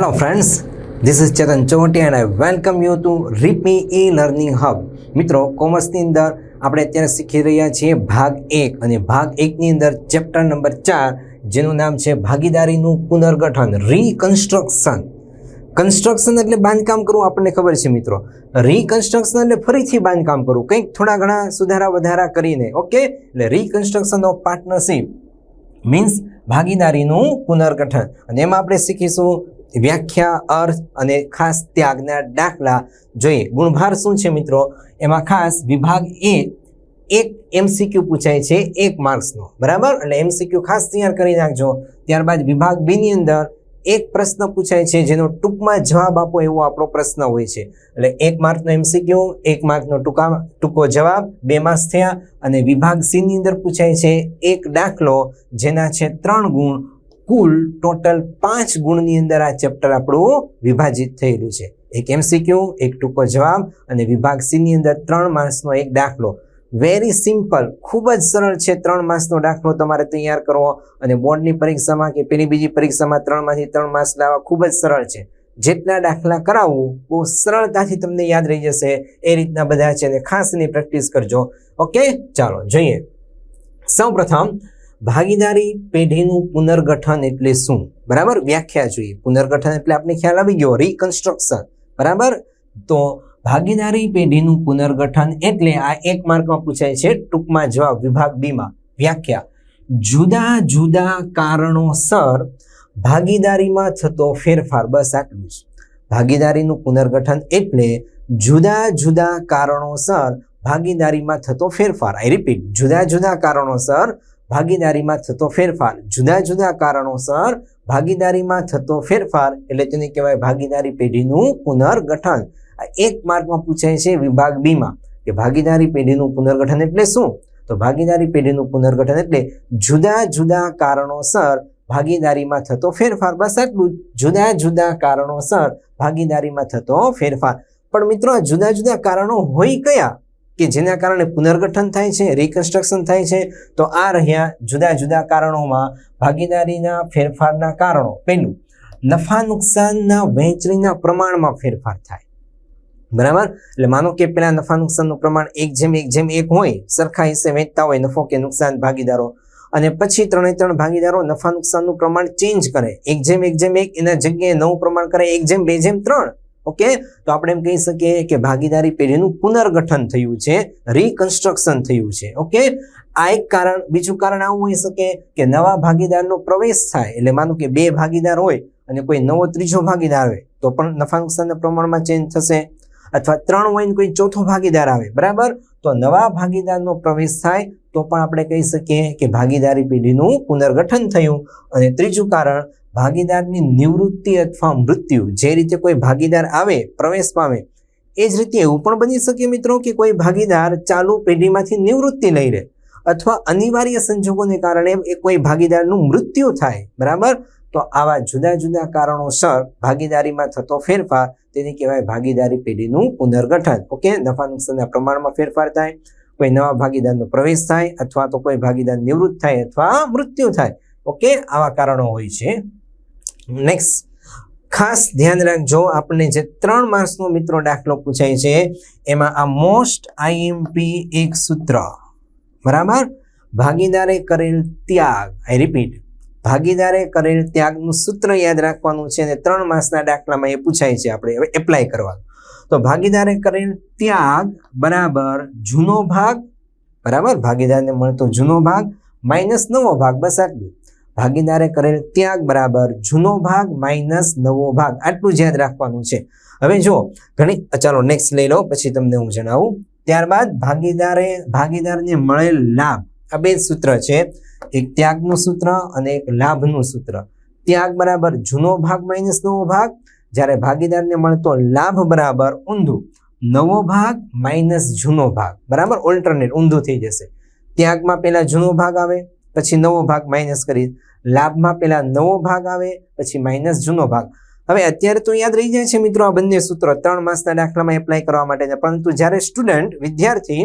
Hello friends, this is Chetan Chotia and I welcome you to RIPME e-learning hub. મિત્રો કોમર્સની અંદર આપણે અત્યારે શીખી રહ્યા છીએ ભાગ એક અને ભાગ એકની અંદર ચેપ્ટર નંબર ચાર જેનું નામ છે ભાગીદારીનું પુનર્ગઠન રીકન્સ્ટ્રક્શન કન્સ્ટ્રક્શન એટલે બાંધકામ કરવું આપણને ખબર છે મિત્રો. રીકન્સ્ટ્રક્શન એટલે ફરીથી બાંધકામ કરવું. કંઈક થોડા ઘણા સુધારા વધારા કરીને ઓકે એટલે રીકન્સ્ટ્રક્શન ઓફ પાર્ટનરશિપ મીન્સ ભાગીદારીનું પુનર્ગઠન. અને એમાં આપણે શીખીશું વ્યાખ્યા, અર્થ અને ખાસ ત્યાગના દાખલા જોઈએ. ગુણભાર શું છે મિત્રો? એમાં ખાસ વિભાગ એ એક એમસીક્યુ પૂછાય છે એક માર્ક્સનો. બરાબર? એટલે એમસીક્યુ ખાસ તૈયાર કરી નાખજો. ત્યારબાદ વિભાગ બી ની અંદર એક પ્રશ્ન પૂછાય છે જેનો ટૂંકમાં જવાબ આપો એવો આપણો પ્રશ્ન હોય છે. એટલે એક માર્કનો એમસીક્યુ એક માર્કનો ટૂંકા, ટૂંકો જવાબ, બે માર્ક્સ થયા અને વિભાગ સીની અંદર પૂછાય છે એક દાખલો જેના છે ત્રણ ગુણ કુલ ટોટલ પાંચ ગુણની અંદર આ ચેપ્ટર આપણું વિભાજિત થયેલું છે. એક એમસીક્યુ એક ટૂંકો જવાબ અને વિભાગ સીની અંદર ત્રણ માર્ક્સનો એક દાખલો. વેરી સિમ્પલ ખૂબ જ સરળ છે ત્રણ માસનો દાખલો તમારે તૈયાર કરવો અને બોર્ડની પરીક્ષામાં કે પેલી બીજી પરીક્ષામાં ત્રણમાંથી ત્રણ માસ લાવવા ખૂબ જ સરળ છે. જેટલા દાખલા કરાવવું, બહુ સરળતાથી તમને યાદ રહી જશે. એ રીતના બધા છે અને ખાસ એની પ્રેક્ટિસ કરજો. ઓકે ચાલો, જોઈએ. સૌપ્રથમ ભાગીદારી પેઢીનું પુનર્ગઠન એટલે શું? બરાબર? વ્યાખ્યા જોઈએ. પુનર્ગઠન એટલે આપણે ખ્યાલ આવી ગયો રિકન્સ્ટ્રક્શન બરાબર? તો ભાગીદારી પેઢીનું પુનર્ગઠન એટલે આ એક માર્કમાં પૂછાય છે, ટૂંકમાં જવાબ વિભાગ બીમાં વ્યાખ્યા. જુદા જુદા કારણોસર ભાગીદારીમાં થતો ફેરફાર, બસ આટલું જ. ભાગીદારીનું પુનર્ગઠન એટલે જુદા જુદા કારણોસર ભાગીદારીમાં થતો ફેરફાર. આઈ રિપીટ જુદા જુદા કારણોસર ભાગીદારીમાં થતો ફેરફાર. જુદા જુદા કારણોસર ભાગીદારીમાં થતો ફેરફાર એટલે તેને કહેવાય ભાગીદારી પેઢીનું પુનર્ગઠન. એક માર્કમાં પૂછાય છે વિભાગ બીમાં કે ભાગીદારી પેઢીનું પુનર્ગઠન એટલે શું? તો ભાગીદારી પેઢીનું પુનર્ગઠન એટલે જુદા જુદા કારણોસર ભાગીદારીમાં થતો ફેરફાર. બસ આટલું જુદા જુદા કારણોસર ભાગીદારીમાં થતો ફેરફાર. પણ મિત્રો જુદા જુદા કારણો હોય કયા? કે જેના કારણે પુનર્ગઠન થાય છે રિકન્સ્ટ્રક્શન થાય છે, તો આ રહ્યા જુદા જુદા કારણોમાં ભાગીદારીના ફેરફારના કારણો. પહેલું, નફા નુકસાનના વહેંચણીના પ્રમાણમાં ફેરફાર થાય. બરાબર? એટલે માનો કે પેલા નફા નુકસાનનું પ્રમાણ એક જેમ એક જેમ એક હોય, સરખા હિસ્સે વહેંચતા હોય નફો કે નુકસાન ભાગીદારો. અને પછી ત્રણે ત્રણ ભાગીદારો નફા નુકસાનનું પ્રમાણ ચેન્જ કરે. એક જેમ એક જેમ એક, એના જગ્યાએ નવું પ્રમાણ કરે, એક જેમ બે જેમ ત્રણ. ઓકે? તો આપણે એમ કહી શકીએ કે ભાગીદારી પેઢીનું પુનર્ગઠન થયું છે રિકન્સ્ટ્રક્શન થયું છે, ઓકે? આ એક કારણ, બીજું કારણ આવું હોઈ શકે કે નવા ભાગીદારનો પ્રવેશ થાય, એટલે માનો કે બે ભાગીદાર હોય અને કોઈ નવો ત્રીજો ભાગીદાર હોય તો પણ નફા પ્રમાણમાં ચેન્જ થશે. અથવા ત્રણ હોય ને કોઈ ચોથો ભાગીદાર આવે, બરાબર? તો નવા ભાગીદારનો પ્રવેશ થાય, તો પણ આપણે કહી શકીએ કે ભાગીદારી પેઢીનું પુનર્ગઠન થયું. અને ત્રીજું કારણ ભાગીદારની નિવૃત્તિ અથવા મૃત્યુ જે રીતે કોઈ ભાગીદાર આવે, પ્રવેશ પામે, એ જ રીતે એવું પણ બની શકે મિત્રો કે કોઈ ભાગીદાર ચાલુ પેઢીમાંથી નિવૃત્તિ લઈ લે અથવા અનિવાર્ય સંજોગોને કારણે એ કોઈ ભાગીદારનું મૃત્યુ થાય, બરાબર? તો આવા જુદા જુદા કારણોસર ભાગીદારીમાં થતો ફેરફાર તેને કહેવાય ભાગીદારી પેઢીનું પુનર્ગઠન. ઓકે? નફા નુકસાનના પ્રમાણમાં ફેરફાર થાય, કોઈ નવા ભાગીદારનો પ્રવેશ થાય અથવા તો કોઈ ભાગીદાર નિવૃત્ત થાય અથવા મૃત્યુ થાય. ઓકે? આવા કારણો હોય છે. નેક્સ્ટ ખાસ ધ્યાન રાખજો આપણને જે ત્રણ માર્ક્સનો મિત્રો દાખલો પૂછાય છે, એમાં આ મોસ્ટ આઈએમપી એક સૂત્ર, બરાબર? ભાગીદારે કરેલ ત્યાગ આઈ રિપીટ ભાગીદારે કરેલ ત્યાગનું સૂત્ર યાદ રાખવાનું છે અને ત્રણ માસના દાખલામાં એ પૂછાય છે, આપણે હવે એપ્લાય કરવાનું તો ભાગીદારે કરેલ ત્યાગ, બરાબર, જૂનો ભાગ, બરાબર? ભાગીદારને મળતો જૂનો ભાગ માઇનસ નવો ભાગ, બસ આટલું. ભાગીદારે કરેલ ત્યાગ બરાબર જૂનો ભાગ માઇનસ નવો ભાગ. આટલું જ યાદ રાખવાનું છે. હવે જો ઘણી ચાલો નેક્સ્ટ લઈ લો, પછી તમને હું જણાવું. ત્યારબાદ ભાગીદારે, ભાગીદારને મળેલ લાભ. આ બે સૂત્ર છે. એક ત્યાગનું સૂત્ર અને એક લાભનું સૂત્ર. ત્યાગ બરાબર જૂનો ભાગ માઇનસ નવો ભાગ. જ્યારે ભાગીદારને મળતો લાભ બરાબર ઊંધું. નવો ભાગ માઇનસ જૂનો ભાગ. બરાબર? ઓલ્ટરનેટ ઊંધું થઈ જશે. ત્યાગમાં પહેલાં જૂનો ભાગ આવે, પછી નવો ભાગ માઇનસ કરી લાભમાં પહેલા નવો ભાગ આવે, પછી માઇનસ જૂનો ભાગ. હવે અત્યારે તો યાદ રહી જાય છે મિત્રો આ બંને સૂત્રો ત્રણ માસના દાખલામાં એપ્લાય કરવા માટે પરંતુ જ્યારે સ્ટુડન્ટ વિદ્યાર્થી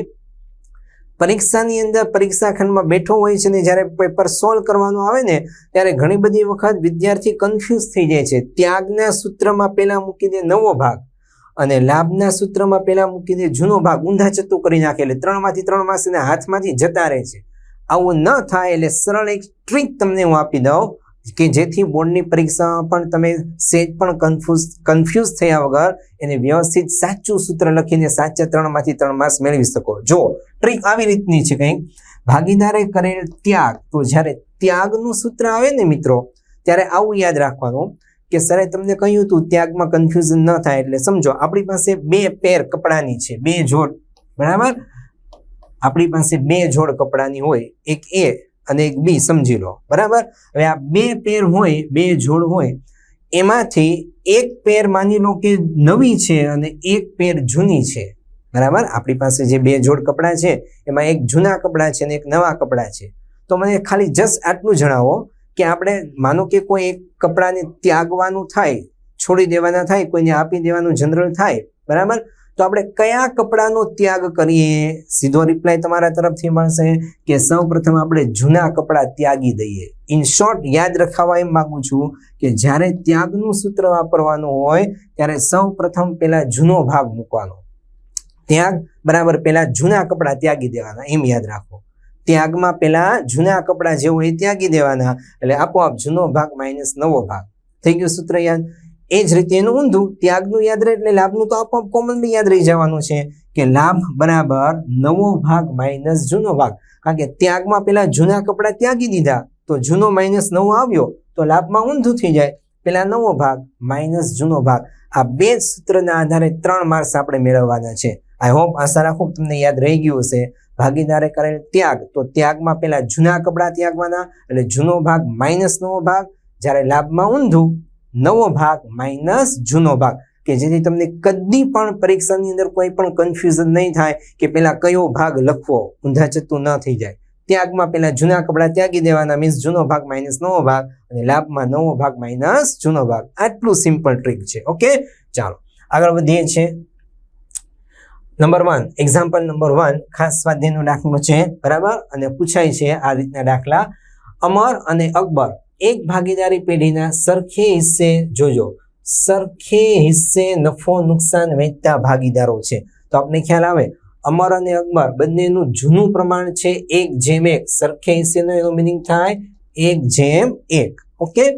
પરીક્ષાની અંદર પરીક્ષા ખંડમાં બેઠો હોય છે ને જ્યારે પેપર સોલ્વ કરવાનું આવે ને, ત્યારે ઘણી બધી વખત વિદ્યાર્થી કન્ફ્યુઝ થઈ જાય છે. ત્યાગના સૂત્રમાં પહેલા મૂકી દે નવો ભાગ અને લાભના સૂત્રમાં પહેલા મૂકી દે જૂનો ભાગ. ઊંધા ચત્તુ કરી નાખે એટલે ત્રણમાંથી ત્રણ માસ એના હાથમાંથી જતા રહે છે. આવું ન થાય એટલે સરળ એક ટ્રીક તમને હું આપી દઉં કે જેથી બોર્ડની પરીક્ષામાં પણ તમે સેજ પણ કન્ફ્યુઝ કન્ફ્યુઝ થયા વગર એને વ્યવસ્થિત સાચું સૂત્ર લખીને સાચા ત્રણમાંથી ત્રણ માર્ક્સ મેળવી શકો. જો ટ્રીક આવી રીતની છે કંઈક. ભાગીદારે કરેલ ત્યાગ, તો જ્યારે ત્યાગનું સૂત્ર આવે ને મિત્રો, ત્યારે આવું યાદ રાખવાનું કે સરે તમને કહ્યું હતું, ત્યાગમાં કન્ફ્યુઝન ન થાય એટલે સમજો, આપણી પાસે બે પેર કપડાની છે, બે જોડ. બરાબર? આપણી પાસે બે જોડ કપડાની હોય, એક એ અને એક બી, સમજી લો. બરાબર? હવે આ બે પેર હોય, બે જોડ હોય, એમાંથી એક પેર માની લો કે નવી છે અને એક પેર જૂની છે. બરાબર? આપણી પાસે જે બે જોડ કપડાં છે, એમાં એક જૂના કપડાં છે અને એક નવા કપડાં છે. તો મને ખાલી જસ્ટ આટલું જણાવો કે આપણે માનો કે કોઈ એક કપડાને ત્યાગવાનું થાય, છોડી દેવાના થાય, કોઈને આપી દેવાનું જનરલ થાય. બરાબર? તો આપણે કયા કપડાનો ત્યાગ કરીએ? સીધો રિપ્લાય તમારા તરફથી મળશે કે સૌ પ્રથમ આપણે જૂના કપડાં ત્યાગી દઈએ. ઇન શોર્ટ યાદ રખાવા એમ માગું છું કે જ્યારે ત્યાગનું સૂત્ર વાપરવાનું હોય, ત્યારે સૌ પ્રથમ પહેલા જૂનો ભાગ મૂકવાનો. ત્યાગ બરાબર પહેલા જૂના કપડાં ત્યાગી દેવાના, એમ યાદ રાખો. ત્યાગમાં પહેલા જૂના કપડાં જે હોય ત્યાગી દેવાના. એટલે આપોઆપ જૂનો ભાગ માઇનસ નવો ભાગ. થઈ ગયું સૂત્ર યાદ? એ જ રીતે એનું ઊંધું ત્યાગનું યાદ રહે એટલે લાભનું તો આપોઆપ કોમનલી યાદ રહી જવાનું છે કે લાભ બરાબર નવો ભાગ માઇનસ જૂનો ભાગ. કારણ કે ત્યાગમાં પેલા જૂના કપડાં ત્યાગી દીધા, તો જૂનો માઇનસ નવો આવ્યો, તો લાભમાં ઊંધું થઈ જાય. પેલા નવો ભાગ માઇનસ જૂનો ભાગ. આ બે સૂત્રના આધારે ત્રણ માર્ક્સ આપણે મેળવવાના છે. આઈ હોપ આશા રાખું તમને યાદ રહી ગયું હશે. ભાગીદારે કરેલ ત્યાગ, તો ત્યાગમાં પેલા જૂના કપડાં ત્યાગવાના, એટલે જૂનો ભાગ માઇનસ નવો ભાગ. જ્યારે લાભમાં ઊંધું નવો ભાગ માઇનસ જૂનો ભાગ, કે જેથી તમને કદી પણ પરીક્ષાની અંદર કોઈ પણ કન્ફ્યુઝન નહીં થાય કે પેલા કયો ભાગ લખવો, ઊંધા જતું ન થઈ જાય. ત્યાગમાં પેલા જૂના કપડાં ત્યાગી દેવાના મીન્સ જૂનો ભાગ માઇનસ નવો ભાગ અને લાભમાં નવો ભાગ માઇનસ જૂનો ભાગ. આટલું સિમ્પલ ટ્રીક છે ઓકે ચાલો, આગળ વધીએ છીએ. Number one example number one ખાસ સ્વાધ્યાયનો દાખલો છે, બરાબર? અને પૂછાય છે આ રીતના દાખલા અમર અને અકબર. એક ભાગીદારી પેઢીના સરખે હિસ્સે જોજો. સરખે હિસ્સે નફો નુકસાન વહેંચતા ભાગીદારો છે. તો આપણે ખ્યાલ આવે? અમર અને અકબર બંનેનું જૂનું પ્રમાણ છે એક જેમ એક. સરખે હિસ્સેનો એનો મિનિંગ થાય એક જેમ એક. ઓકે?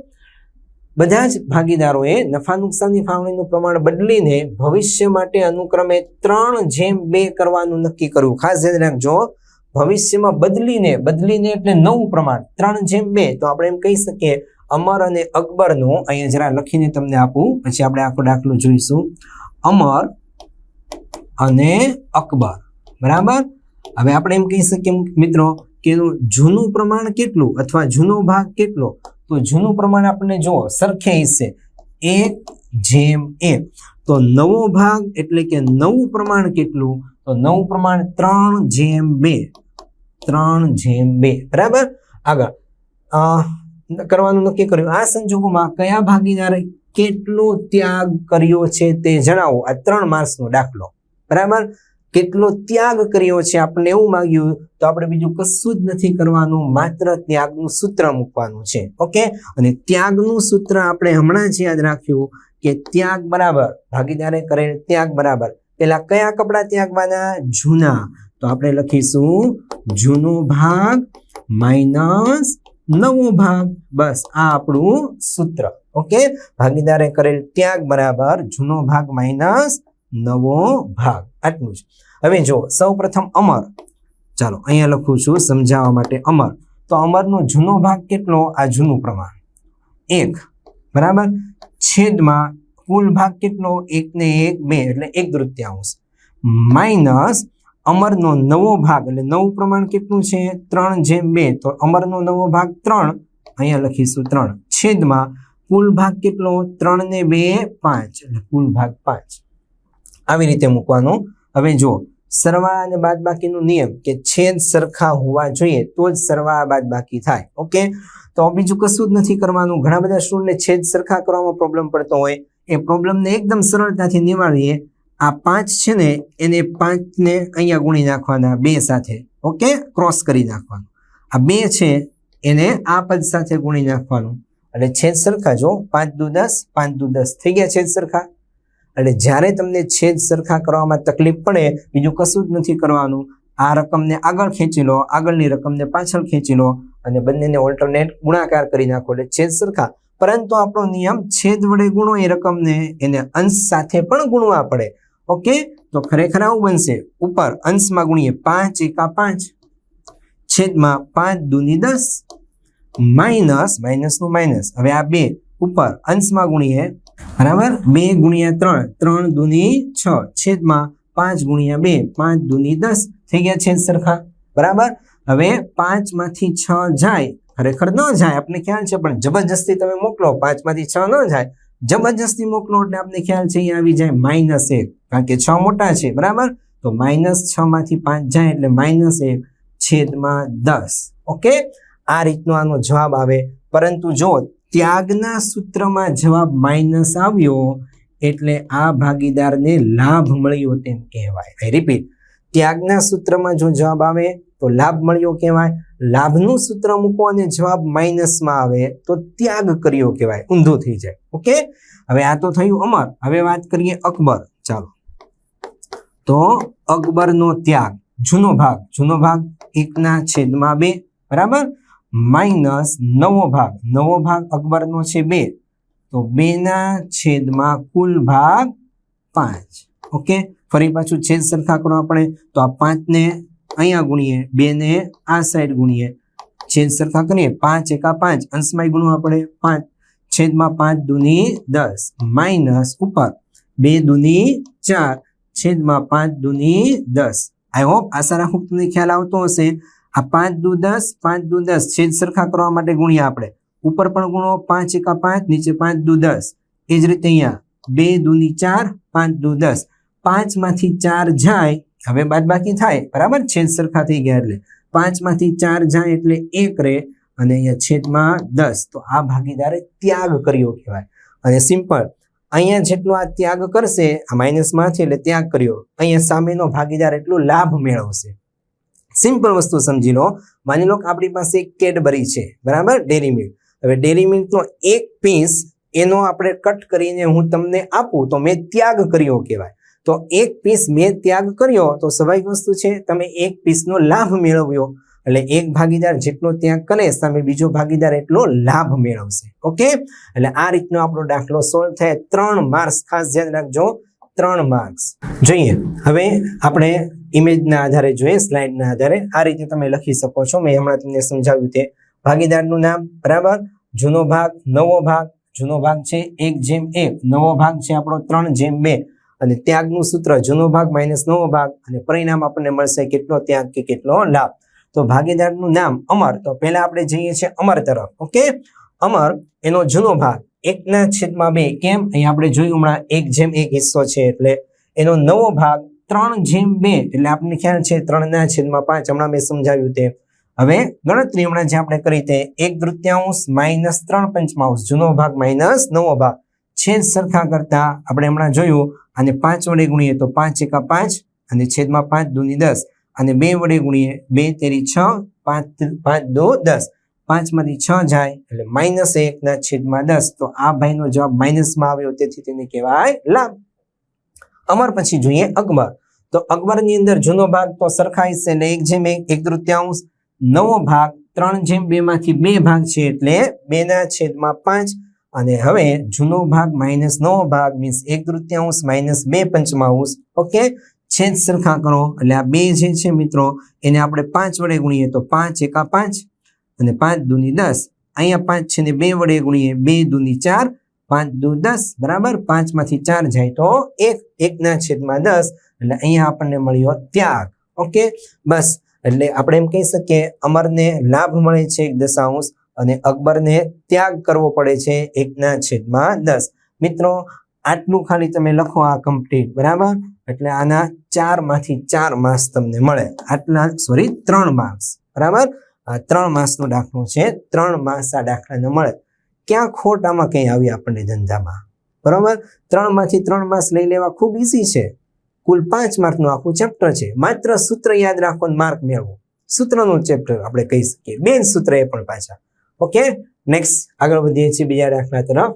બધા જ ભાગીદારોએ નફા નુકસાનની ફાળવણીનું પ્રમાણ બદલીને ભવિષ્ય માટે અનુક્રમે ત્રણ જેમ બે કરવાનું નક્કી કર્યું. ખાસ ધ્યાન રાખજો. ભવિષ્યમાં બદલીને બદલીને એટલે નવું પ્રમાણ, ત્રણ જેમ બે. તો આપણે એમ કહી શકીએ, અમર અને અકબરનું, અહીંયા જરા લખીને તમને આપું, પછી આપણે આખો દાખલો જોઈશું. અમર અને અકબર. બરાબર? હવે આપણે એમ કહી શકીએ મિત્રો કે જૂનું પ્રમાણ કેટલું અથવા જૂનો ભાગ કેટલો? તો જૂનું પ્રમાણ આપણે જુઓ સરખે હિસ્સે એક જેમ એક. તો નવો ભાગ એટલે કે નવું પ્રમાણ કેટલું? તો નવું પ્રમાણ ત્રણ જેમ બે. ત્રણ જેમ બે. બરાબર? આગળ. કરવાનું નક્કી કર્યું. આ સંજોગોમાં કયા ભાગીદારે કેટલો ત્યાગ કર્યો છે તે જણાવો. આ ત્રણ માર્ક્સનો દાખલો. બરાબર? કેટલો ત્યાગ કર્યો છે આપણે એવું માંગ્યું તો આપણે બીજું કશું જ નથી કરવાનું. માત્ર ત્યાગનું સૂત્ર મૂકવાનું છે. ઓકે? અને ત્યાગનું સૂત્ર આપણે હમણાં જ યાદ રાખ્યું કે ત્યાગ બરાબર. ભાગીદારે કરેલ ત્યાગ બરાબર. પેલા કયા કપડા ત્યાગવાના? જૂના. તો આપણે લખીશું જૂનો ભાગ માઇનસ નવો ભાગ. બસ, આ આપણું સૂત્ર. ઓકે? ભાગીદારે કરેલ ત્યાગ બરાબર જૂનો ભાગ માઇનસ નવો ભાગ. આટલું જ. હવે જો સૌ અમર. ચાલો, અહીંયા લખું છું, સમજાવવા માટે અમર. તો અમરનો જૂનો ભાગ કેટલો? આ જૂનું પ્રમાણ. એક. બરાબર? છેદમાં કુલ ભાગ કેટલો? એક ને એક, બે, એટલે એક તૃત્યાંશ માઇનસ અમરનો નવો ભાગ, એટલે નવું પ્રમાણ કેટલું છે? ત્રણ જેમ બે, તો અમરનો નવો ભાગ ત્રણ. અહીંયા લખીશું ત્રણ. છેદમાં કુલ ભાગ કેટલો? ત્રણ ને બે, પાંચ. એટલે કુલ ભાગ પાંચ. આવી રીતે મૂકવાનો. હવે જો સરવાળા અને બાદબાકીનો નિયમ કે છેદ સરખા હોવા જોઈએ તો જ સરવાળા બાદબાકી થાય. ઓકે? તો બીજું કશું જ નથી કરવાનું. ઘણા બધા સ્ટુડન્ટને છેદ સરખા કરવામાં પ્રોબ્લેમ પડતો હોય. એ પ્રોબ્લેમને એકદમ સરળતાથી નિવારીએ. આ પાંચ છે ને, એને પાંચને અહીંયા ગુણી નાખવાના બે સાથે. ઓકે? ક્રોસ કરી નાખવાનું. આ બે છે, એને આ પદ સાથે ગુણી નાખવાનું. એટલે છેદ સરખા જો, પાંચ દુ દસ, પાંચ દુ દસ થઈ ગયા છેદ સરખા. એટલે જ્યારે તમને છેદ સરખા કરવામાં તકલીફ પડે, બીજું કશું જ નથી કરવાનું. આ રકમને આગળ ખેંચી લો, આગળની રકમને પાછળ ખેંચી લો અને બંનેને ઓલ્ટરનેટ ગુણાકાર કરી નાખો. એટલે છેદ સરખા. પરંતુ આપણો નિયમ છેદ વડે ગુણો એ રકમને એને અંશ સાથે પણ ગુણવા પડે. ઓકે? તો ખરેખર આવું બનશે. ઉપર અંશમાં ગુણીએ પાંચ એકા પાંચ. છેદમાં પાંચ દુની દસ. માઇનસ, માઇનસનું માઇનસ. હવે આ બે. ઉપર અંશમાં ગુણીએ. બરાબર? બે ગુણ્યા ત્રણ. ત્રણ દૂની છ. છેદમાં પાંચ ગુણ્યા બે. પાંચ દૂની દસ. થઈ ગયા છેદ સરખા. બરાબર? હવે પાંચમાંથી છ જાય. ખરેખર ન જાય. આપણે ખ્યાલ છે, પણ જબરજસ્તી તમે મોકલો. પાંચમાંથી છ ન જાય. જબરજસ્તી મોકલો એટલે આપને ખ્યાલ છે અહીંયા આવી જાય માઇનસ એક. કારણ કે છ મોટા છે, બરાબર? તો માઇનસ છ માંથી પાંચ જાય એટલે માઇનસ એક છેદમાં દસ. ઓકે? આ રીતનો આનો જવાબ આવે. પરંતુ જો ત્યાગના સૂત્રમાં જવાબ માઇનસ આવ્યો, એટલે આ ભાગીદારને લાભ મળ્યો તેમ કહેવાય. આઈ રિપીટ ત્યાગના સૂત્રમાં જો જવાબ આવે તો લાભ મળ્યો કહેવાય. લાભનું સૂત્ર મૂકો અને જવાબ માઇનસમાં આવે તો ત્યાગ કર્યો કહેવાય. ઊંધો થઈ જાય. ઓકે? હવે આ તો થયું અમર. હવે વાત કરીએ અકબર. ચાલો. તો અકબરનો ત્યાગ. જૂનો ભાગ. જૂનો ભાગ એકના છેદમાં બે. બરાબર? માઇનસ નવો ભાગ. નવો ભાગ અકબરનો છે બે. તો બેના છેદમાં કુલ ભાગ પાંચ. ઓકે? ફરી પાછું છેદ સરખા કરો આપણે. તો આ પાંચને અહીંયા ગુણીએ બે ને આ સાઈડ ગુણીએ. છેદ સરખા કરીએ પાંચ એકા પાંચ અંશમાં ગુણવા આપણે પાંચ. છેદમાં પાંચ દુની દસ માઇનસ ઉપર. બે દુની ચાર, છેદમાં પાંચ દુની દસ. આઈ હોપ આશા રાખું તમને ખ્યાલ આવતો હશે. આ પાંચ દુ દસ, પાંચ દુ દસ, છેદ સરખા કરવા માટે ગુણ્યા આપણે. ઉપર પણ ગુણો, પાંચ એકા પાંચ, નીચે પાંચ દુ દસ. એ જ રીતે અહીંયા, બે દુની ચાર, પાંચ દુ દસ. પાંચમાંથી ચાર જાય હવે બાદ બાકી થાય. બરાબર? છેદ સરખા થઈ ગયા એટલે પાંચમાંથી ચાર જાય એટલે એક રહે અને અહીંયા છેદમાં દસ. તો આ ભાગીદારે ત્યાગ કર્યો કહેવાય. અને સિમ્પલ, અહીંયા જેટલો આ ત્યાગ કરશે, આ માઇનસમાંથી એટલે ત્યાગ કર્યો, અહીંયા સામેનો ભાગીદાર એટલો લાભ મેળવશે. સિમ્પલ વસ્તુ સમજી લો. માની લો કે આપણી પાસે કેડબરી છે. બરાબર? ડેરી મિલ્ક હવે ડેરી મિલ્કનો એક પીસ એનો આપણે કટ કરીને હું તમને આપું તો મેં ત્યાગ કર્યો કહેવાય. તો એક પીસ મેં ત્યાગ કર્યો તો સ્વાભાવિક વસ્તુ છે, તમે એક પીસનો લાભ મેળવ્યો. એટલે એક ભાગીદાર જેટલો ત્યાગ કરે, સામે બીજો ભાગીદાર એટલો લાભ મેળવશે. ઓકે એટલે આ રીતનો આપણો દાખલો સોલ્વ થાય. ત્રણ માર્ક્સ ખાસ ધ્યાન રાખજો. ત્રણ માર્ક્સ જોઈએ. હવે આપણે ઇમેજના આધારે જોઈએ સ્લાઇડના આધારે. આ રીતે તમે લખી શકો છો. મેં હમણાં તમને સમજાવ્યું તે ભાગીદારનું નામ. બરાબર? જૂનો ભાગ, નવો ભાગ. જૂનો ભાગ છે એક જેમ એક. નવો ભાગ છે આપણો ત્રણ જેમ બે. અને ત્યાગનું સૂત્ર જૂનો ભાગ માઇનસ નવો ભાગ અને પરિણામ આપણને મળશે કેટલો ત્યાગ કે કેટલો લાભ. તો ભાગીદારનું નામ અમર. તો પહેલા આપણે જઈએ છીએ અમર તરફ. ઓકે? અમર એનો જૂનો ભાગ. એકના છેદમાં બે. કેમ? અહીંયા આપણે જોયું હમણાં એક જેમ એક હિસ્સો છે એટલે એનો નવો ભાગ ત્રણ જેમ બે. એટલે આપણને ખ્યાલ છે ત્રણના છેદમાં પાંચ. હમણાં મેં સમજાવ્યું તે. હવે ગણતરી હમણાં જે આપણે કરી તે. એક તૃતીયાંશ માઇનસ ત્રણ પંચમાંશ. જૂનો ભાગ માઇનસ નવો ભાગ. છેદ સરખા કરતા આપણે હમણાં જોયું, અને પાંચ વડે ગુણીએ તો પાંચ એકા પાંચ, અને છેદમાં પાંચ દૂની દસ, અને બે વડે ગુણીએ બે તેરી છ, પાંચ પાંચ દો દસ. પાંચમાંથી છ જાય, એટલે માઇનસ એકના છેદમાં દસ. તો આ ભાઈનો જવાબ માઇનસમાં આવ્યો, તેથી તેને કહેવાય લાભ અમર પછી જોઈએ અકબર. તો અકબરની અંદર જૂનો ભાગ તો સરખા છે એટલે એક જેમ એક એક તૃતીયાંશ, નવો ભાગ, ત્રણ જેમ બે માંથી બે ભાગ છે, એટલે બે ના છેદમાં પાંચ અને હવે જૂનો ભાગ માઇનસ નવો ભાગ મીન્સ એક તૃતીયાંશ માઇનસ બે પંચમાંશ ઓકે છેદ સરખા કરો. એટલે આ બે જે છે મિત્રો, એને આપણે પાંચ વડે ગુણીએ તો પાંચ એકા પાંચ અને પાંચ દૂની દસ. અહીંયા પાંચ છે ને બે વડે ગુણીએ, બે દૂની ચાર, પાંચ દુ દસ, બરાબર? પાંચમાંથી ચાર જાય તો એક, એકના છેદમાં દસ. એટલે અહીંયા આપણને મળ્યો ત્યાગ ઓકે બસ, એટલે આપણે એમ કહી શકીએ, અમરને લાભ મળે છે એક દશાંશ અને અકબરને ત્યાગ કરવો પડે છે એકના છેદમાં દસ. મિત્રો, આટલું ખાલી તમે લખો આ કમ્પ્લીટ બરાબર? એટલે આના ચારમાંથી ચાર માસ તમને મળે. આટલા સોરી ત્રણ માર્ક્સ બરાબર? આ ત્રણ માસનો દાખલો છે, ત્રણ માસ આ દાખલાને મળે. ક્યાં ખોટ આમાં કંઈ આવી આપણને ધંધામાં? બરાબર? ત્રણમાંથી ત્રણ માસ લઈ લેવા ખૂબ ઈઝી છે. કુલ પાંચ માર્કનું આખું ચેપ્ટર છે. માત્ર સૂત્ર યાદ રાખો માર્ક મેળવો. સૂત્રનું ચેપ્ટર આપણે કહી શકીએ. બેન સૂત્ર એ પણ પાછા. ઓકે નેક્સ્ટ આગળ વધીએ છીએ બીજા દાખલા તરફ.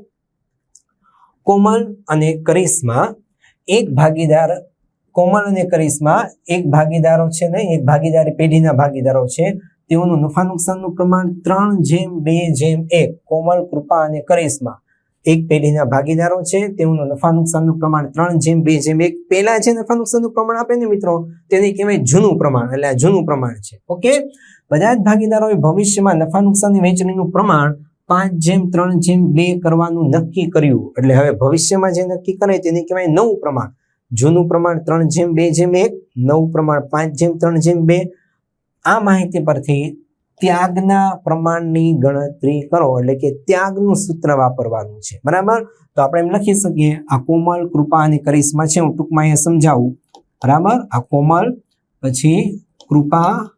કોમલ અને કરિશ્મા, એક ભાગીદાર, કોમલ અને કરિશ્મા એક ભાગીદારો છે ને, એક ભાગીદારી પેઢીના ભાગીદારો છે. તેઓનું નફા નુકસાનનું પ્રમાણ ત્રણ જેમ બે જેમ એક, કોમલ, કૃપા અને કરિશ્મા. એક પેઢીના ભાગીદારો છે, તેઓનું નફા નુકસાનનું પ્રમાણ ત્રણ જેમ બે જેમ એક. પહેલા જે નફા નુકસાનનું પ્રમાણ આપે ને મિત્રો, તેને કહેવાય જૂનું પ્રમાણ, એટલે જૂનું પ્રમાણ છે. ઓકે બધા જ ભાગીદારોએ ભવિષ્યમાં નફા નુકસાનની વહેંચણીનું પ્રમાણ પાંચ જેમ, ત્રણ જેમ, બે કરવાનું નક્કી કર્યું. એટલે હવે ભવિષ્યમાં જે નક્કી કરે તેને કહેવાય નવું પ્રમાણ. જૂનું પ્રમાણ ત્રણ જેમ, બે જેમ, એક. નવું પ્રમાણ પાંચ જેમ, ત્રણ જેમ, બે. આ માહિતી પરથી ત્યાગના પ્રમાણની ગણતરી કરો. એટલે કે ત્યાગનું સૂત્ર વાપરવાનું છે. બરાબર? તો આપણે એમ લખી શકીએ, આ કોમલ કૃપા અને કરિશ્મા છે. હું ટૂંકમાં અહીંયા સમજાવું. બરાબર? આ કોમલ, પછી કૃપા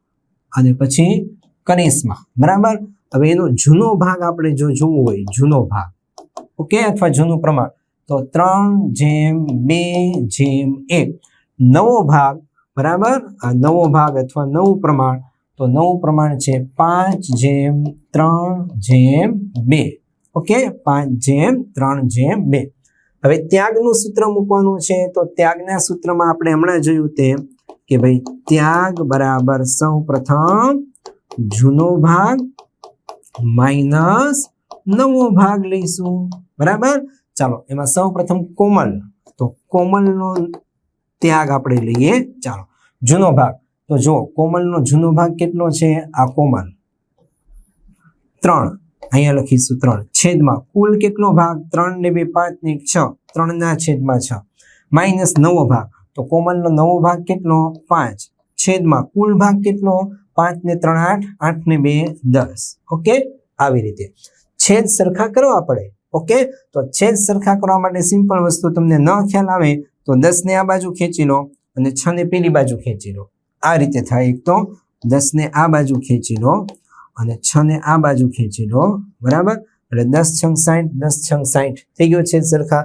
અને પછી કરિશ્મા બરાબર? હવે એનો જૂનો ભાગ આપણે જો જોવો હોય, જૂનો ભાગ. ઓકે? અથવા જૂનું પ્રમાણ. તો ત્રણ જેમ બે જેમ એક. નવો ભાગ, બરાબર? આ નવો ભાગ અથવા નવું પ્રમાણ. તો નવું પ્રમાણ છે પાંચ જેમ ત્રણ જેમ બે. ઓકે? પાંચ જેમ ત્રણ જેમ બે. હવે ત્યાગનું સૂત્ર મૂકવાનું છે, તો ત્યાગના સૂત્રમાં આપણે હમણાં જોયું તેમ કે ભાઈ ત્યાગ બરાબર સૌ પ્રથમ જૂનો ભાગ માઇનસ નવો ભાગ લઈશું. બરાબર? ચાલો, એમાં સૌ પ્રથમ કોમલ. તો કોમલનો ત્યાગ આપણે લઈએ. ચાલો, જૂનો ભાગ. તો જો કોમલનો જૂનો ભાગ કેટલો છે? આ કોમલ. ત્રણ. અહીંયા લખીશું ત્રણ. છેદમાં કુલ કેટલો ભાગ? ત્રણ ને બે પાંચ ને છ. ત્રણના છેદમાં છ. માઇનસ નવો ભાગ. તો કોમલનો નવો ભાગ કેટલો? પાંચ. છેદમાં કુલ ભાગ કેટલો? પાંચ ને ત્રણ આઠ આઠ ને બે દસ. ઓકે? આવી રીતે. છેદ સરખા કરવા પડે. ઓકે? તો છેદ સરખા કરવા માટે સિમ્પલ વસ્તુ તમને ન ખ્યાલ આવે તો દસ ને આ બાજુ ખેંચી લો અને છ ને પેલી બાજુ ખેંચી લો આ રીતે થાય એક તો દસ ને આ બાજુ ખેંચી લો અને છ ને આ બાજુ ખેંચી લો બરાબર? એટલે દસ છંગ સાઠ દસ છંગ સાઠ થઈ ગયો છેદ સરખા.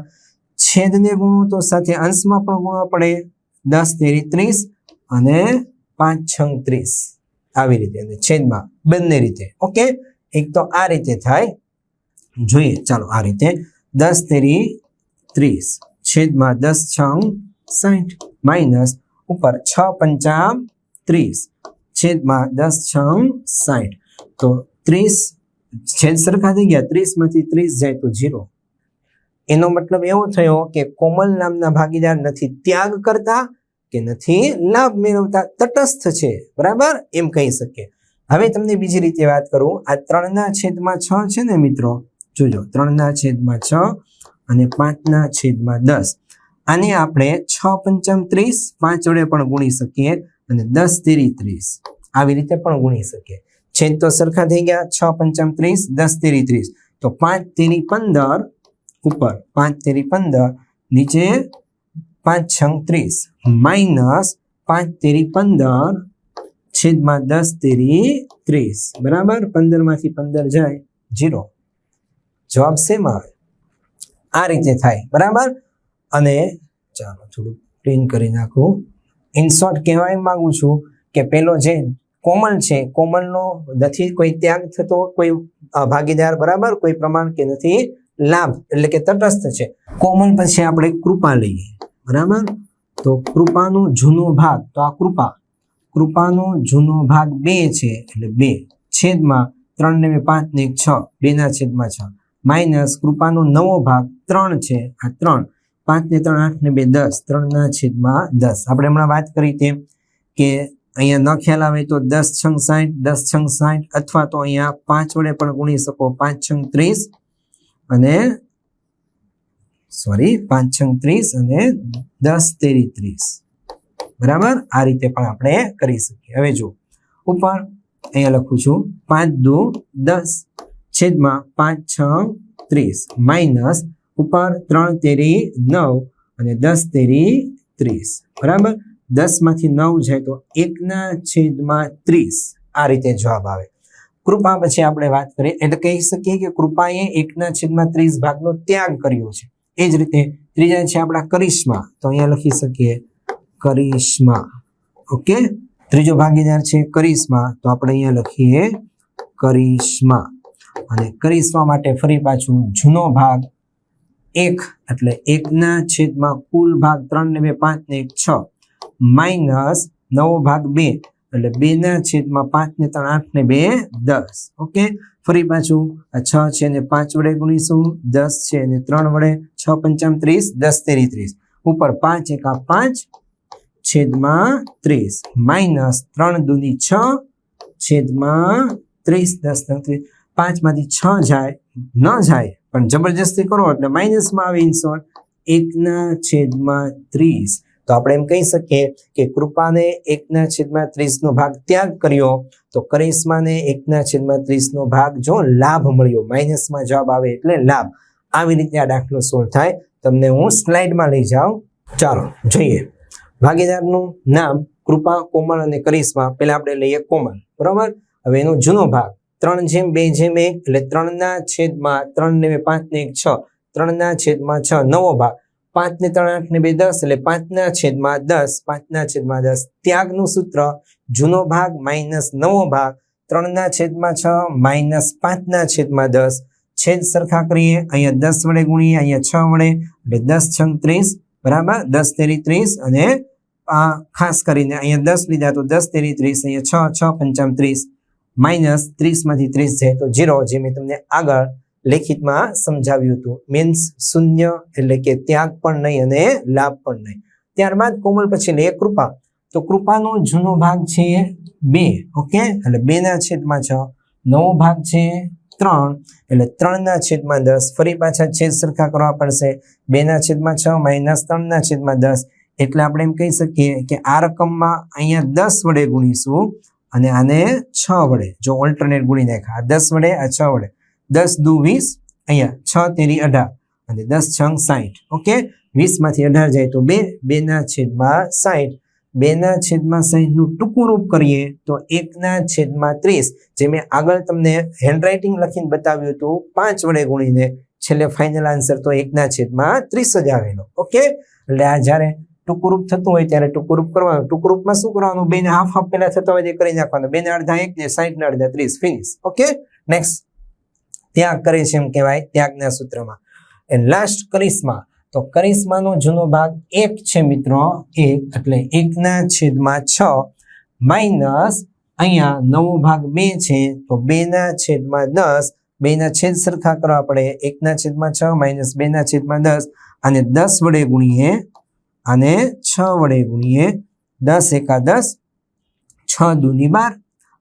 છેદને ગુણો તો સાથે અંશમાં પણ ગુણો પડે. દસ તેરી ત્રીસ અને પાંચ છંગ ત્રીસ. આવી રીતે અને છેદમાં બંને રીતે. ઓકે? એક તો આ રીતે થાય. જોઈએ, ચાલો આ રીતે. દસ તેરી ત્રીસ. છેદમાં દસ છંગ સાઠ માઇનસ ઉપર છ પંચામ ત્રીસ. છેદમાં દસ છંગ સાઠ તો ત્રીસ છેદ સરખા થઈ ગયા. ત્રીસમાંથી ત્રીસ જાય તો ઝીરો. એનો મતલબ એવો થયો કે કોમલ નામના ભાગીદાર નથી ત્યાગ કરતા કે નથી લાભ મેળવતા તટસ્થ છે. બરાબર? એમ કહી શકીએ હવે તમને બીજી રીતે વાત કરું. આ ત્રણના છેદમાં છ છે ને મિત્રો? જોજો. ત્રણના છેદમાં છ અને પાંચના છેદમાં દસ. આને આપણે છ પંચમ ત્રીસ, પાંચ વડે પણ ગુણી શકીએ અને દસ તેરી ત્રીસ. આવી રીતે પણ ગુણી શકીએ. છેદ તો સરખા થઈ ગયા. છ પંચમ ત્રીસ, દસ તેરી ત્રીસ. તો પાંચ તેરી પંદર ઉપર પાંચ તેરી પંદર, નીચે પાંચ છંગ ત્રીસ. માઇનસ પાંચ તેરી પંદર છેદમાં દસ તેરી ત્રીસ. બરાબર? પંદરમાંથી પંદર જાય જીરો. જવાબ સેમ આવે આ રીતે થાય. બરાબર? અને ચાલો થોડું પ્રિન્ટ કરી નાખું. ઇનશોર્ટ કહેવા માંગુ છું કે પેલો જે કોમન છે કોમનનો નથી કોઈ ત્યાગ થતો, કોઈ ભાગીદાર, બરાબર? કોઈ પ્રમાણ કે નથી લાભ એટલે કે તટસ્થ છે. કોમન પછી આપણે કૃપા લઈએ. બરાબર? તો કૃપાનો જૂનો ભાગ, તો આ કૃપા. કૃપાનો જૂનો ભાગ બે છે એટલે બે. છેદમાં ત્રણ ને બે પાંચ ને છ. બેના છેદમાં છ. માઇનસ કૃપાનો નવો ભાગ ત્રણ છે. આ ત્રણ. પાંચ ને ત્રણ, આઠ ને બે, દસ. ત્રણના છેદમાં દસ. આપણે હમણાં વાત કરી તેમ કે અહીંયા ન ખ્યાલ આવે તો દસ છંગ સાઠ, દસ છંગ સાઠ અથવા તો અહીંયા પાંચ વડે પણ ગુણી શકો. પાંચ છંગ ત્રીસ અને સોરી પાંચ છંગ ત્રીસ અને દસ, તેરી, ત્રીસ. બરાબર? આ રીતે પણ આપણે કરી શકીએ. હવે જો ઉપર અહીંયા લખું છું. પાંચ, દુ, દસ, છેદમાં પાંચ, છ, ત્રીસ. માઇનસ ઉપર ત્રણ, તેરી, નવ અને દસ, તેરી, ત્રીસ. બરાબર? દસમાંથી નવ જાય તો એકના છેદમાં ત્રીસ. આ રીતે જવાબ આવે. કૃપા પછી આપણે વાત કરીએ. એટલે કહી શકીએ કે કૃપાએ એકના છેદમાં ત્રીસ ભાગનો ત્યાગ કર્યો છે. એ જ રીતે ત્રીજા છે આપણા કરિશ્મા. તો અહીંયા લખી શકીએ કરિશ્મા. ઓકે? ત્રીજો ભાગીદાર છે કરિશ્મા. તો આપણે અહીંયા લખીએ કરિશ્મા. અને કરિશ્મા માટે ફરી પાછું જૂનો ભાગ એક. એટલે એકના છેદમાં કુલ ભાગ ત્રણ ને બે પાંચ ને એક છ. માઇનસ નવો ભાગ બે. એટલે બે ના છેદમાં પાંચ ને ત્રણ, આઠ ને બે, દસ. ઓકે? ફરી પાછું. આ છ છે ને પાંચ વડે ગુણીશું. દસ છે ને ત્રણ વડે છ પંચામ ત્રીસ. દસ તેરી ત્રીસ. ઉપર પાંચ એકા પાંચ છેદમાં ત્રીસ. માઇનસ ત્રણ દૂની છ છેદમાં ત્રીસ. દસ ત્રીસ. પાંચમાંથી છ જાય, ન જાય, પણ જબરજસ્તી કરો એટલે માઇનસમાં આવે ઇન્સોર્ટ એકના છેદમાં ત્રીસ. તો આપણે એમ કહી શકીએ કે કૃપાને એકના છેદમાં ત્રીસનો ભાગ ત્યાગ કર્યો, તો કરિશ્માને એકના છેદમાં ત્રીસનો ભાગ જો લાભ મળ્યો, માઇનસમાં જવાબ આવે એટલે લાભ. આવી રીતે આ દાખલો સોલ્વ થાય. તમને હું સ્લાઇડમાં લઈ જાઉં. ચાલો, જોઈએ. ભાગીદારનું નામ કૃપા, કોમળ અને કરિશ્મા. પહેલા આપણે લઈએ કોમળ, બરોબર? હવે એનો જૂનો ભાગ. ત્રણ જેમ, બે જેમ એક, એટલે ત્રણના છેદમાં, ત્રણ ને પાંચ ને એક, છ. ત્રણના છેદમાં છ, નવો ભાગ. પાંચ ને ત્રણ આઠ ને બે દસ એટલે પાંચના છેદમાં દસ, પાંચના છેદમાં દસ. ત્યાગનું સૂત્ર, જૂનો ભાગ માઇનસ નવો ભાગ, ત્રણના છેદમાં છ, માઇનસ પાંચના છેદમાં દસ. છેદ સરખા કરીએ, અહીંયા દસ વડે ગુણીએ, અહીંયા છ વડે, એટલે દસ છંગ ત્રીસ, બરાબર? દસ તેરી ત્રીસ અને આ ખાસ કરીને અહીંયા દસ લીધા તો દસ તેરી ત્રીસ, અહીંયા છ છ પંચામ ત્રીસ. માઇનસ ત્રીસમાંથી ત્રીસ જાય તો ઝીરો, જે મેં તમને આગળ લેખિતમાં સમજાવ્યું હતું. મીન્સ શૂન્ય એટલે કે ત્યાગ પણ નહીં અને લાભ પણ નહીં. ત્યારબાદ કોમલ પછી લે કૃપા. તો કૃપાનો જૂનો ભાગ છે બે. ઓકે? એટલે બે ના છેદમાં છ. નવો ભાગ છે ત્રણ. એટલે ત્રણના છેદમાં દસ. ફરી પાછા છેદ સરખા કરવા પડશે. બે ના છેદમાં છ, માઇનસ ત્રણના છેદમાં દસ. એટલે આપણે એમ કહી શકીએ કે આ રકમમાં અહીંયા દસ વડે ગુણીશું અને આને છ વડે. જો ઓલ્ટરનેટ ગુણી નાખ્યા. આ દસ વડે, આ છ વડે. દસ દુ વીસ, અહીંયા છ તેરી અઢાર અને દસ છંગ સાઠ ઓકે? વીસમાંથી અઢાર જાય તો બે બે ના છેદમાં સાઠ બે ના છેદમાં સાઠનું ટૂંકું રૂપ કરીએ તો એક ના છેદમાં ત્રીસ. જે મેં આગળ તમને હેન્ડરાઇટિંગ લખીને બતાવ્યું હતું, પાંચ વડે ગુણીને છેલ્લે ફાઇનલ આન્સર તો એક ના છેદમાં ત્રીસ જ આવેલો. ઓકે? એટલે આ જ્યારે ટૂંકુરૂપ થતું હોય ત્યારે ટૂંકુરૂપ કરવાનું. ટૂંકરૂપમાં શું કરવાનું? બેને હાફ હાફ પેલા થતા હોય તે કરી નાખવાનું. બેને અડધા એક ને સાઈઠ ને અડધા ત્રીસ. Finish okay? નેક્સ્ટ ત્યાગ કરે છે એમ કહેવાય ત્યાગના સૂત્રમાં. એન્ડ લાસ્ટ કરિશ્મા તો કરિશ્માનો જૂનો ભાગ એક છે મિત્રો, એક એટલે એકના છેદમાં છ માઇનસ અહીંયા નવો ભાગ બે છે, તો બેના છેદમાં દસ, બેના છેદ સરખા કરવા પડે. એકના છેદમાં છ માઇનસ બેના છેદમાં દસ, અને દસ વડે ગુણીએ, અને છ વડે ગુણીએ દસ એકા દસ છ દૂની બાર,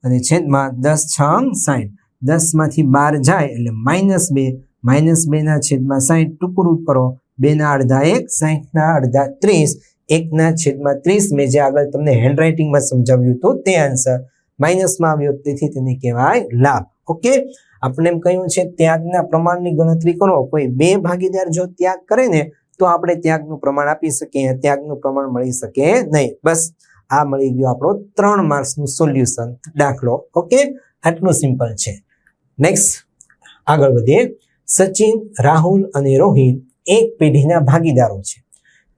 અને છેદમાં દસ છ સાઠ દસમાંથી બાર જાય એટલે માઇનસ બે. માઇનસ બેના છેદમાં સાહીઠ ટુકડું કરો. બેના અડધા એક સાહીઠના અડધા ત્રીસ. એકના છેદમાં ત્રીસ મેં જે આગળ તમને હેન્ડરાઇટિંગમાં સમજાવ્યું હતું તે આન્સર માઇનસમાં આવ્યો. તેથી તેને કહેવાય લાભ. ઓકે આપણે એમ કહ્યું છે ત્યાગના પ્રમાણની ગણતરી કરો. કોઈ બે ભાગીદાર જો ત્યાગ કરે ને, તો આપણે ત્યાગનું પ્રમાણ આપી શકીએ. ત્યાગનું પ્રમાણ મળી શકે નહીં. બસ, આ મળી ગયું આપણો ત્રણ માર્ક્સનું સોલ્યુશન. દાખલો. ઓકે આટલું સિમ્પલ છે. નેક્સ્ટ આગળ વધીએ. સચિન, રાહુલ અને રોહિત એક પેઢીના ભાગીદારો છે.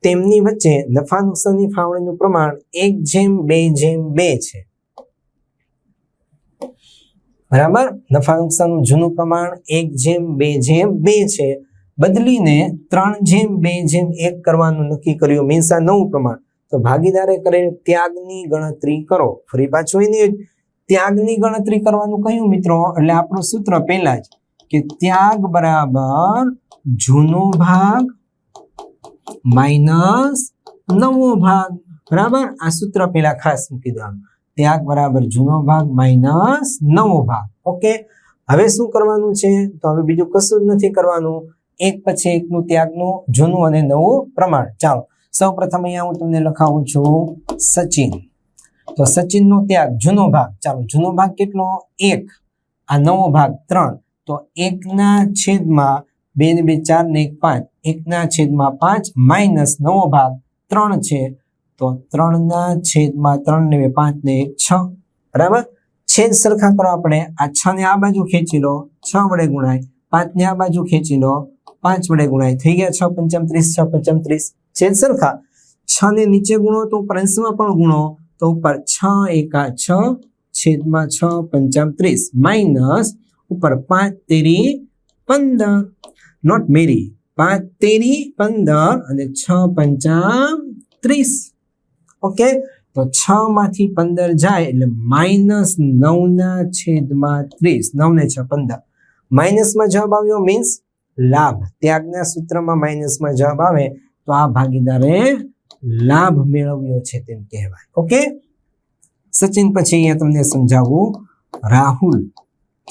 તેમની વચ્ચે નફા નુકસાનની ફાળવણીનું પ્રમાણ એક જેમ બે જેમ બે છે. બરાબર? નફા નુકસાનનું જૂનું પ્રમાણ એક જેમ બે જેમ બે છે. બદલીને ત્રણ જેમ બે જેમ એક કરવાનું નક્કી કર્યું મીન્સ આ નવું પ્રમાણ. તો ભાગીદારે કરેલ ત્યાગની ગણતરી કરો. ફરી પાછું એની ત્યાગની ગણતરી કરવાનું કહ્યું મિત્રો, એટલે આપણું સૂત્ર પહેલા જ કે ત્યાગ બરાબર જૂનો ભાગ માઇનસ નવો ભાગ. બરાબર? આ સૂત્ર પહેલા ખાસ મૂકી દો ત્યાગ બરાબર જૂનો ભાગ માઇનસ નવો ભાગ. ઓકે? હવે શું કરવાનું છે? તો હવે બીજું કશું જ નથી કરવાનું. એક પછી એકનું ત્યાગનું, જૂનું અને નવું પ્રમાણ. ચાલો. સૌ પ્રથમ અહીંયા હું તમને લખાવું છું સચિન. તો સચિનનો ત્યાગ, જૂનો ભાગ. ચાલો, જૂનો ભાગ કેટલો? એક. આ નવો ભાગ, ત્રણ. તો એકના છેદમાં બે ને બે ચાર ને એક, પાંચ. એકના છેદમાં પાંચ માઇનસ નવો ભાગ, ત્રણ છે. તો ત્રણના છેદમાં ત્રણ ને બે પાંચ ને એક, છ. બરાબર? છેદ સરખા કરો આપણે. આ છ ને આ બાજુ ખેંચી લો. છ વડે ગુણાય. પાંચ ને આ બાજુ ખેંચી લો. પાંચ વડે ગુણાય. થઈ ગયા છ પંચમ ત્રીસ, છ પંચમ ત્રીસ. છેદ સરખા. છ ને નીચે ગુણો તો ઉપર પણ ગુણો. તો ઉપર છ એકા છ છેદમાં છ પંચામ ત્રીસ. માઇનસ ઉપર પાંચ તેરી પંદર. નોટ મેરી પાંચ તેરી પંદર અને છ પંચામ ત્રીસ. ઓકે? તો છ માંથી પંદર જાય એટલે માઇનસ નવના છેદમાં ત્રીસ. નવ ને છ, પંદર. માઇનસમાં જવાબ આવ્યો મીન્સ લાભ. ત્યાગના સૂત્રમાં માઇનસમાં જવાબ આવે તો આ ભાગીદારે લાભ મેળવ્યો છે તેમ કહેવાય. ઓકે સચિન, પછી અહીંયા તમને સમજાવવું રાહુલ.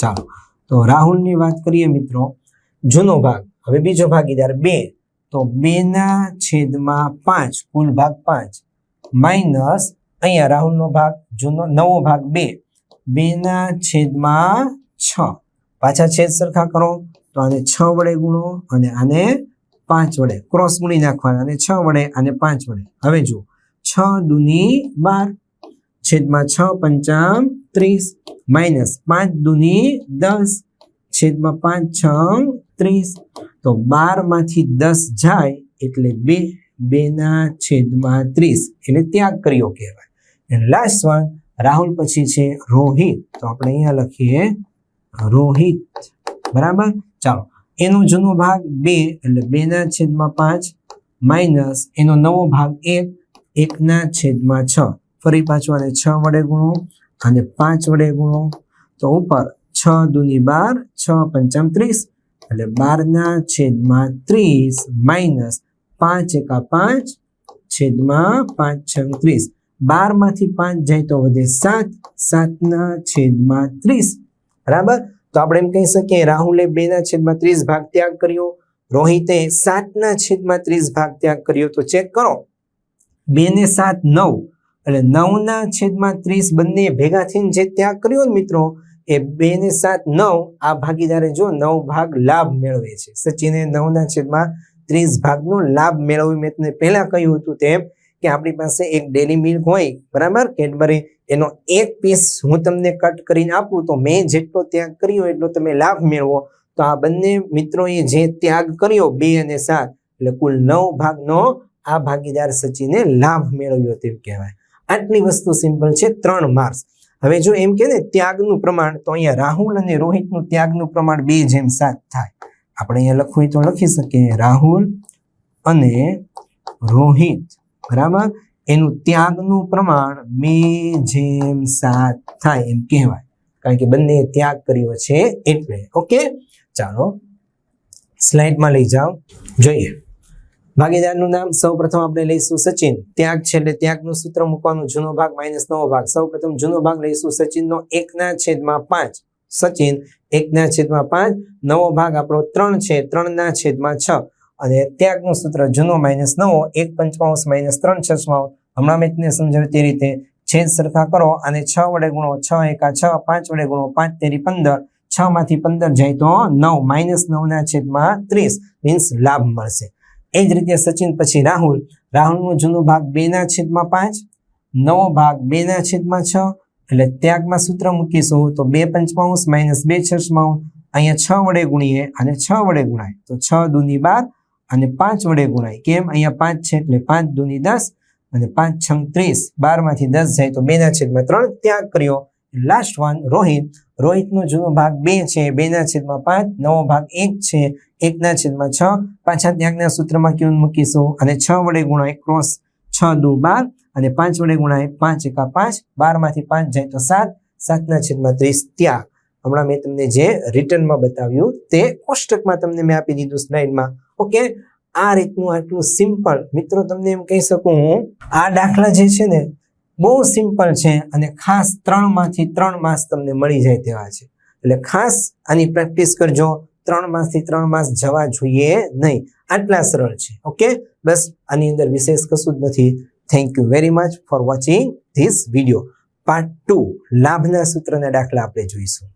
ચાલો. તો રાહુલની વાત કરીએ મિત્રો. જૂનો ભાગ. હવે બીજો ભાગીદાર બે. તો બે ના છેદમાં પાંચ, કુલ ભાગ પાંચ. માઇનસ અહીંયા રાહુલનો ભાગ, જૂનો, નવો ભાગ બે. બે ના છેદમાં છ. પાછા છેદ સરખા કરો. તો આને છ વડે ગુણો અને આને પાંચ વડે. ક્રોસ ગુણી નાખવાના અને છ વડે અને પાંચ વડે. હવે જુઓ. છ દુની બાર. છેદમાં છ પંચામ ત્રીસ. માઇનસ પાંચ દુની દસ. છેદમાં પાંચ છ ત્રીસ. તો બારમાંથી દસ જાય એટલે બે, બેના છેદમાં ત્રીસ. એટલે ત્યાગ કર્યો કહેવાય. લાસ્ટ વન રાહુલ પછી છે રોહિત. તો આપણે અહીંયા લખીએ રોહિત. બરાબર? ચાલો. એનો જૂનો ભાગ બે એટલે બેના છેદમાં પાંચ માઇનસ એનો નવો ભાગ એક એકના છેદમાં છ. ફરી પાછું આને છ વડે ગુણો અને પાંચ વડે ગુણો. તો ઉપર છ દૂની બાર, છ પંચમ ત્રીસ એટલે બારના છેદમાં ત્રીસ માઇનસ પાંચ એકા પાંચ છેદમાં પાંચ છ ત્રીસ. બારમાંથી પાંચ જાય તો વધે સાત, સાતના છેદમાં ત્રીસ. બરાબર? તો આપણે એમ કહી શકીએ, રાહુલે બેના છેદમાં ત્રીસ ભાગ ત્યાગ કર્યો, રોહિતે સાતના છેદમાં ત્રીસ ભાગ ત્યાગ કર્યો. તો ચેક કરો. બે ને સાત, નવ. એટલે નવના છેદમાં ત્રીસ બંને ભેગા થઈને જે ત્યાગ કર્યો ને મિત્રો, એ બે ને સાત, નવ, આ ભાગીદારે જો નવ ભાગ લાભ મેળવે છે. સચિને નવના છેદમાં ત્રીસ ભાગનો લાભ મેળવ્યો મેં તમને પહેલા કહ્યું હતું તેમ કે આપણી પાસે એક ડેરી મિલ્ક હોય, બરાબર? કેડબરી, એનો એક પીસ હું તમને કટ કરીને આપું, તો મેં જેટલો ત્યાગ કર્યો એટલો તમે લાભ મેળવો. તો આ બંને મિત્રોએ જે ત્યાગ કર્યો, બે અને સાત, એટલે કુલ નવ ભાગનો આ ભાગીદાર સચિને લાભ મેળવ્યો તેમ કહેવાય. આટલી વસ્તુ સિમ્પલ છે, ત્રણ માર્ક્સ હવે જો એમ કે ને, ત્યાગનું પ્રમાણ, તો અહીંયા રાહુલ અને રોહિતનું ત્યાગનું પ્રમાણ બે જેમ સાત થાય. આપણે અહીંયા લખવું તો લખી શકીએ, રાહુલ અને રોહિત. બરાબર? એનું ત્યાગનું પ્રમાણ બે જેમ સાત થાય એમ કહેવાય. કારણ કે બંને ત્યાગ કર્યો છે એટલે, ઓકે? ચાલો, સ્લાઇડમાં લઈ જાઓ. જોઈએ. ભાગીદારનું નામ સૌ પ્રથમ આપણે લઈશું સચિન. ત્યાગ છે એટલે ત્યાગનું સૂત્ર મૂકવાનું. જૂનો ભાગ માઇનસ નવો ભાગ. સૌ પ્રથમ જૂનો ભાગ લઈશું સચિનનો. એકના છેદમાં પાંચ. સચિન, એકના છેદમાં પાંચ. નવો ભાગ આપણો ત્રણ છે. ત્રણના છેદમાં છ. અને ત્યાગનું સૂત્ર જૂનો માઇનસ નવો, એક પંચમાંશ માઇનસ ત્રણ છસમાંશ હમણાં મેં તમને સમજાવ્યું તે રીતે છેદ સરખા કરો અને છ વડે ગુણો છ એકા છ, પાંચ વડે ગુણો પાંચ, તેરી પંદર, છ માંથી પંદર જાય તો નવ, માઇનસ નવના છેદમાં ત્રીસ મીન્સ લાભ મળશે. એ જ રીતે સચિન પછી રાહુલ, રાહુલનો જૂનો ભાગ બેના છેદમાં પાંચ, નવો ભાગ બેના છેદમાં છ, એટલે ત્યાગમાં સૂત્ર મૂકીશું તો બે પંચમાંશ માઇનસ બે છસમાંશ અહીંયા છ વડે ગુણીએ અને છ વડે ગુણાય તો છ દૂની બાર અને પાંચ વડે ગુણાય. કેમ? અહીંયા પાંચ છે એટલે પાંચ દૂની દસ અને પાંચ છંગ ત્રીસ. બારમાંથી દસ જાય તો બેના છેદમાં ત્રણ. ત્યાગ કર્યો. Last one Rohit. રોહિતનો જૂનો ભાગ બે છે. બેના છેદમાં પાંચ, નવો ભાગ એક છે. એકના છેદમાં છ. પાછા ત્યાગના સૂત્રમાં કેવું મૂકીશું? અને છ વડે ગુણાય ક્રોસ છ દુ બાર અને પાંચ વડે ગુણાય પાંચ એકા પાંચ. બારમાંથી પાંચ જાય તો સાત. સાતના છેદમાં ત્રીસ ત્યાગ. હમણાં મેં તમને જે રિટર્નમાં બતાવ્યું તે કોષ્ટકમાં તમને મેં આપી દીધું સ્લાઇડમાં ઓકે? આ રીતનું આટલું સિમ્પલ મિત્રો, તમને એમ કહી શકું હું, આ દાખલા જે છે ને, બહુ સિમ્પલ છે અને ખાસ ત્રણમાંથી ત્રણ માસ તમને મળી જાય તેવા છે. એટલે ખાસ આની પ્રેક્ટિસ કરજો, ત્રણ માસથી ત્રણ માસ જવા જોઈએ નહીં. આટલા સરળ છે, ઓકે? બસ, આની અંદર વિશેષ કશું જ નથી. Thank you very much for watching this video part two લાભના સૂત્રના દાખલા આપણે જોઈશું.